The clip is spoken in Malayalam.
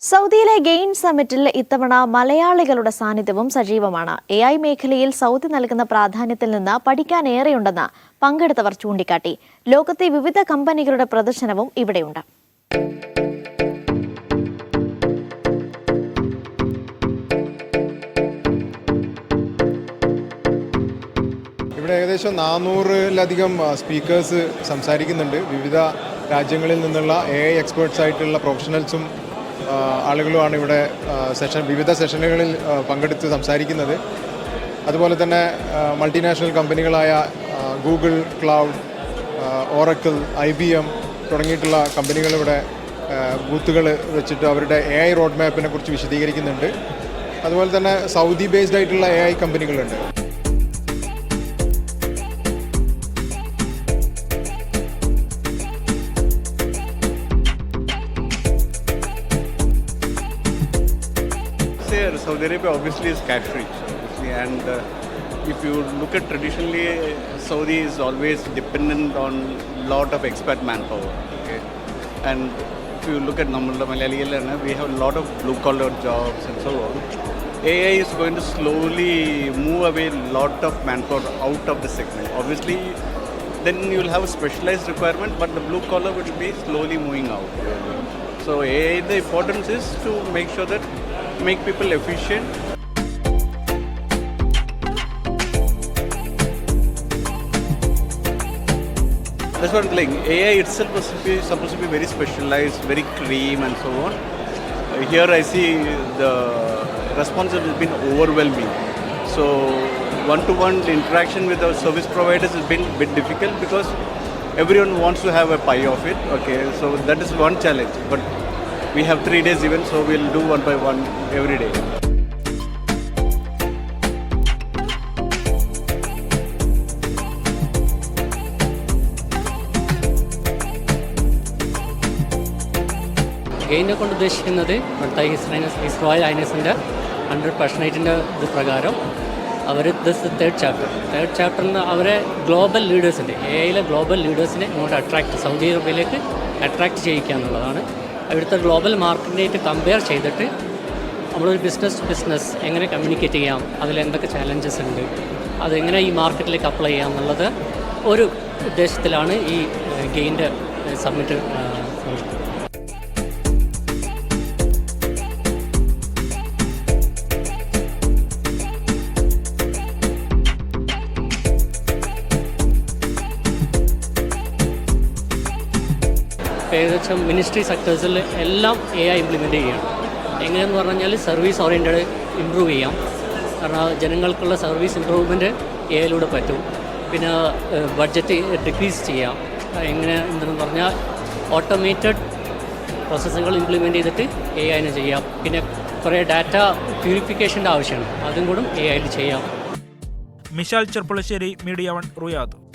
സൗദിയിലെ ഗെയിൻ സമ്മിറ്റിൽ ഇത്തവണ മലയാളികളുടെ സാന്നിധ്യവും സജീവമാണ്. എ ഐ മേഖലയിൽ സൗദി നൽകുന്ന പ്രാധാന്യത്തിൽ നിന്ന് പഠിക്കാനേറെയുണ്ടെന്ന് പങ്കെടുത്തവർ ചൂണ്ടിക്കാട്ടി. ലോകത്തെ വിവിധ കമ്പനികളുടെ പ്രദർശനവും ഇവിടെയുണ്ട്. ഇവിടെ ഏകദേശം നാനൂറിലധികം സ്പീക്കേഴ്സ് സംസാരിക്കുന്നുണ്ട്. വിവിധ രാജ്യങ്ങളിൽ നിന്നുള്ള എ ഐ എക്സ്പേർട്സ് ആയിട്ടുള്ള പ്രൊഫഷണൽസും ആളുകളുമാണ് ഇവിടെ സെഷൻ വിവിധ സെഷനുകളിൽ പങ്കെടുത്ത് സംസാരിക്കുന്നത്. അതുപോലെ തന്നെ multinational കമ്പനികളായ Google Cloud Oracle I B M തുടങ്ങിയിട്ടുള്ള കമ്പനികളിവിടെ ബൂത്തുകൾ വെച്ചിട്ട് അവരുടെ എ ഐ റോഡ് മാപ്പിനെ കുറിച്ച് വിശദീകരിക്കുന്നുണ്ട്. അതുപോലെ തന്നെ സൗദി ബേസ്ഡ് ആയിട്ടുള്ള എ ഐ കമ്പനികളുണ്ട് Say Saudi Arabia obviously is cash rich, obviously, and uh, if you look at traditionally, Saudi is always dependent on lot of expat manpower. Okay, and if you look at Malayali, we have a lot of blue collar jobs and so on. AI is going to slowly move away lot of manpower out of the segment. Obviously, then you will have a specialized requirement, but the blue collar will be slowly moving out. So AI, the importance is to make sure that make people efficient. That's what I'm. AI itself be, supposed to be very specialized, very cream and so on. Uh, Here I see the response has been overwhelming. So one-to-one interaction with our service providers has been a bit difficult because everyone wants to have a pie of it. Okay, so that is one challenge. But we have three days event, so we'll do one by one every day. ഗെയിനെ കൊണ്ട് ഉദ്ദേശിക്കുന്നത് ഇവിടുത്തെ ഹിസ് ഹൈനസ് ഹിസ് റോയൽ ഹൈനസിന്റെ ഹൺഡ്രഡ് പെർസെന്റേജിന്റെ ഇത് പ്രകാരം അവർ ദിസ് തേർഡ് ചാപ്റ്റർ തേർഡ് ചാപ്റ്ററിൽ അവരെ ഗ്ലോബൽ ലീഡേഴ്സിന്റെ എ ഐയിലെ ഗ്ലോബൽ ലീഡേഴ്സിനെ ഇങ്ങോട്ട് അട്രാക്ട് സൗദി അറേബ്യയിലേക്ക് അട്രാക്ട് ചെയ്യിക്കുക എന്നുള്ളതാണ് അവിടുത്തെ ഗ്ലോബൽ മാർക്കറ്റിനായിട്ട് കമ്പയർ ചെയ്തിട്ട് നമ്മളൊരു ബിസിനസ് ടു ബിസിനസ് എങ്ങനെ കമ്മ്യൂണിക്കേറ്റ് ചെയ്യാം അതിൽ എന്തൊക്കെ ചാലഞ്ചസ് ഉണ്ട് അതെങ്ങനെ ഈ മാർക്കറ്റിലേക്ക് അപ്ലൈ ചെയ്യാം എന്നുള്ളത് ഒരു ഉദ്ദേശത്തിലാണ് ഈ ഗെയിന്റെ സബ്മിറ്റ് ഏകദേശം മിനിസ്ട്രി സെക്ടേഴ്സിൽ എല്ലാം എ ഐ ഇംപ്ലിമെന്റ് ചെയ്യണം എങ്ങനെയെന്ന് പറഞ്ഞാൽ സർവീസ് ഓറിയന്റഡ് ഇമ്പ്രൂവ് ചെയ്യാം. കാരണം ജനങ്ങൾക്കുള്ള സർവീസ് ഇമ്പ്രൂവ്മെന്റ് എ ഐയിലൂടെ പറ്റും. പിന്നെ ബഡ്ജറ്റ് ഡിക്രീസ് ചെയ്യാം. എങ്ങനെ എന്തെന്ന് പറഞ്ഞാൽ ഓട്ടോമേറ്റഡ് പ്രോസസ്സുകൾ ഇംപ്ലിമെന്റ് ചെയ്തിട്ട് എ ഐനെ ചെയ്യാം. പിന്നെ കുറേ ഡാറ്റ പ്യൂരിഫിക്കേഷന്റെ ആവശ്യമാണ്. അതും കൂടും എ ഐയിൽ ചെയ്യാം. Mishal Cherpulassery media one Riyadh.